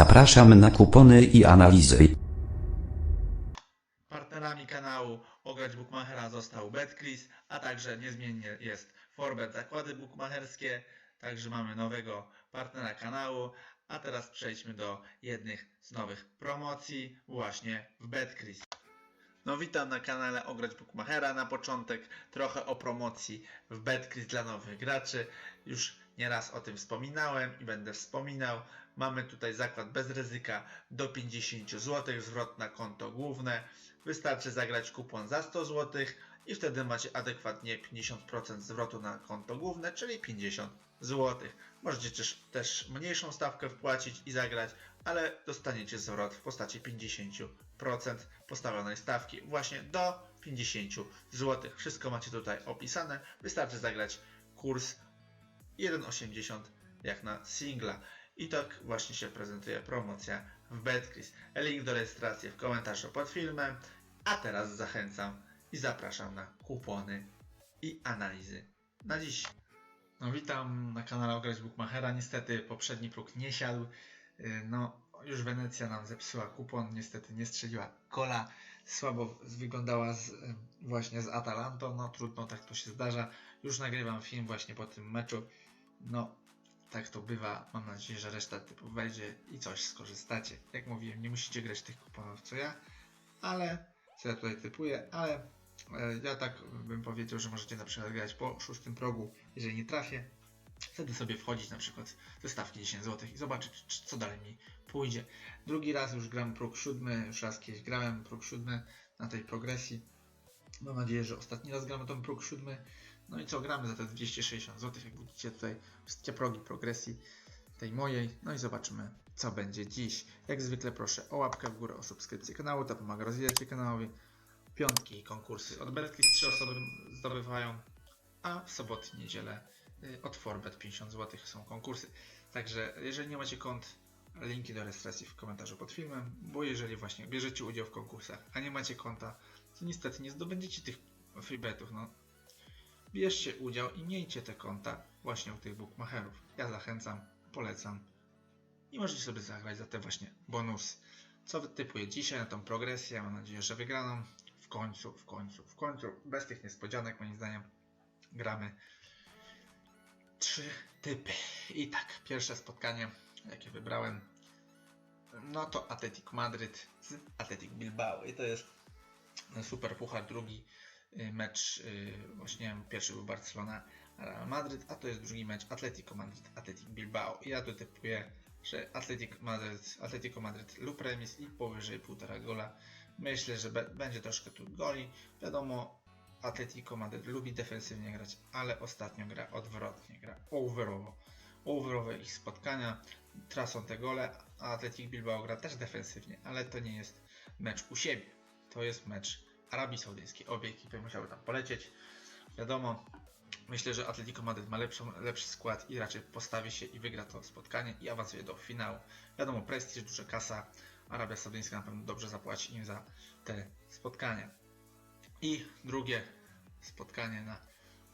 Zapraszam na kupony i analizy. Partnerami kanału Ograć Bookmachera został BetCris, a także niezmiennie jest Forbet Zakłady Bookmacherskie. Także mamy nowego partnera kanału. A teraz przejdźmy do jednych z nowych promocji właśnie w BetCris. No witam na kanale Ograć Bookmachera. Na początek trochę o promocji w BetCris dla nowych graczy. Już nieraz o tym wspominałem i będę wspominał. Mamy tutaj zakład bez ryzyka do 50 zł, zwrot na konto główne. Wystarczy zagrać kupon za 100 zł i wtedy macie adekwatnie 50% zwrotu na konto główne, czyli 50 zł. Możecie też, też mniejszą stawkę wpłacić i zagrać, ale dostaniecie zwrot w postaci 50% postawionej stawki, właśnie do 50 zł. Wszystko macie tutaj opisane. Wystarczy zagrać kurs 1,80 jak na singla. I tak właśnie się prezentuje promocja w Betcris. Link do rejestracji w komentarzu pod filmem. A teraz zachęcam i zapraszam na kupony i analizy na dziś. No witam na kanale Ograć Bookmachera. Niestety poprzedni próg nie siadł. Yy, No już Wenecja nam zepsuła kupon. Niestety nie strzeliła kola. Słabo wyglądała z, yy, właśnie z Atalantą. No trudno, tak to się zdarza. Już nagrywam film właśnie po tym meczu. No tak to bywa. Mam nadzieję, że reszta typów wejdzie i coś skorzystacie. Jak mówiłem, nie musicie grać tych kuponów co ja, ale co ja tutaj typuję, ale e, ja tak bym powiedział, że możecie na przykład grać po szóstym progu, jeżeli nie trafię. Wtedy sobie wchodzić na przykład ze stawki 10 zł i zobaczyć, czy- co dalej mi pójdzie. Drugi raz już gram próg siódmy, już raz kiedyś grałem próg siódmy na tej progresji. Mam nadzieję, że ostatni raz gramy ten próg siódmy. No i co, gramy za te 260 zł, jak widzicie tutaj wszystkie progi progresji tej mojej. No i zobaczymy, co będzie dziś. Jak zwykle proszę o łapkę w górę, o subskrypcję kanału, to pomaga rozwijać się kanałowi. Piątki i konkursy od Betclick trzy osoby zdobywają, a w soboty niedzielę y, od Forbet 50 zł są konkursy. Także jeżeli nie macie kont, linki do rejestracji w komentarzu pod filmem, bo jeżeli właśnie bierzecie udział w konkursach, a nie macie konta, to niestety nie zdobędziecie tych freebetów. No, bierzcie udział i miejcie te konta właśnie u tych bookmacherów. Ja zachęcam, polecam i możecie sobie zagrać za te właśnie bonusy. Co typuję dzisiaj na tą progresję? Mam nadzieję, że wygraną. W końcu, w końcu, w końcu, bez tych niespodzianek moim zdaniem gramy trzy typy. I tak, pierwsze spotkanie, jakie wybrałem, no to Athletic Madryt z Athletic Bilbao. I to jest super puchar, drugi mecz, y, właśnie pierwszy był Barcelona Real Madryt, a to jest drugi mecz Atletico Madryt, Athletic Bilbao. Ja tu typuję, że Athletic Madryt, Atletico lub remis i powyżej 1,5 gola. Myślę, że będzie troszkę tu goli. Wiadomo, Atletico Madryt lubi defensywnie grać, ale ostatnio gra odwrotnie, gra overowo. Overowe ich spotkania tracą te gole, a Athletic Bilbao gra też defensywnie, ale to nie jest mecz u siebie. To jest mecz Arabii Saudyjskiej. Obie ekipy musiały tam polecieć. Wiadomo, myślę, że Atletico Madryt ma lepszą, lepszy skład i raczej postawi się i wygra to spotkanie i awansuje do finału. Wiadomo, prestiż, duża kasa. Arabia Saudyjska na pewno dobrze zapłaci im za te spotkania. I drugie spotkanie na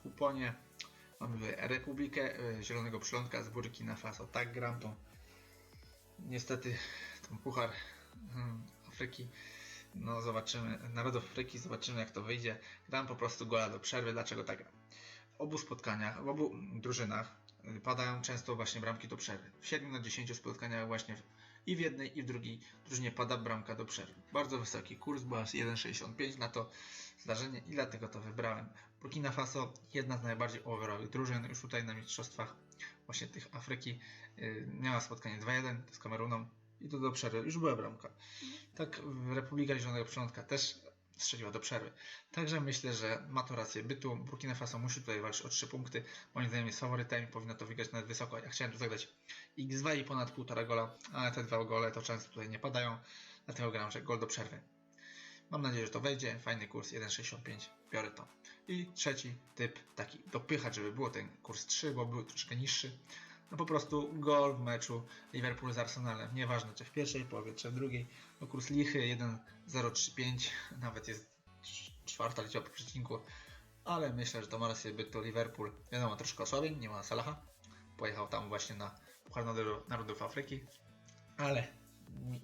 kuponie. Mamy Republikę e, Zielonego Przylądka z Burkina Faso. Tak gram to. Niestety ten puchar hmm, Afryki. No zobaczymy, narodów Afryki, zobaczymy jak to wyjdzie. Gram po prostu gola do przerwy. Dlaczego tak? W obu spotkaniach, w obu drużynach y, padają często właśnie bramki do przerwy. W 7 na 10 spotkaniach właśnie i w jednej i w drugiej drużynie pada bramka do przerwy. Bardzo wysoki kurs, bo aż 1,65 na to zdarzenie i dlatego to wybrałem. Burkina Faso, jedna z najbardziej overowych drużyn, już tutaj na mistrzostwach właśnie tych Afryki yy, miała spotkanie 2-1 z Kameruną i to do przerwy, już była bramka. Tak w Republika Zielonego Przylądka też strzeliła do przerwy. Także myślę, że ma to rację bytu. Burkina Faso musi tutaj walczyć o 3 punkty. Moim zdaniem jest faworytem i powinno to wygrać nawet wysoko. Ja chciałem tu zagrać x2 i ponad 1,5 gola, ale te dwa gole to często tutaj nie padają. Dlatego gram, że gol do przerwy. Mam nadzieję, że to wejdzie. Fajny kurs 1,65. Biorę to. I trzeci typ, taki dopychacz, żeby było ten kurs 3, bo był troszkę niższy. No po prostu gol w meczu Liverpool z Arsenalem. Nieważne czy w pierwszej połowie, czy w drugiej. No kurs lichy 1,035. Nawet jest czwarta liczba po przecinku. Ale myślę, że to ma rację bytu Liverpool. Wiadomo, troszkę osłabień, nie ma Salaha. Pojechał tam właśnie na Puchar Narodów Afryki. ale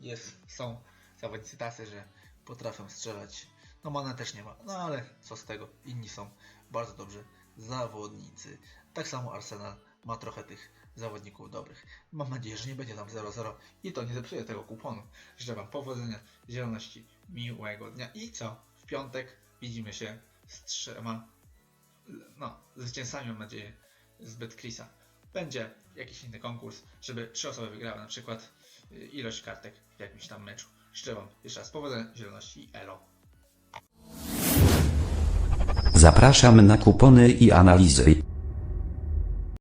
jest, są zawodnicy tacy, że potrafią strzelać. No Mana też nie ma, no ale co z tego, inni są bardzo dobrzy zawodnicy. Tak samo Arsenal ma trochę tych zawodników dobrych. Mam nadzieję, że nie będzie tam 0-0 i to nie zepsuje tego kuponu. Życzę Wam powodzenia, zieloności, miłego dnia i co? W piątek widzimy się z trzema, no, zwycięzcami mam nadzieję, z Betcrisa. Będzie jakiś inny konkurs, żeby trzy osoby wygrały na przykład y, ilość kartek w jakimś tam meczu. Życzę Wam jeszcze raz powodzenia, zieloności i elo. Zapraszam na kupony i analizy.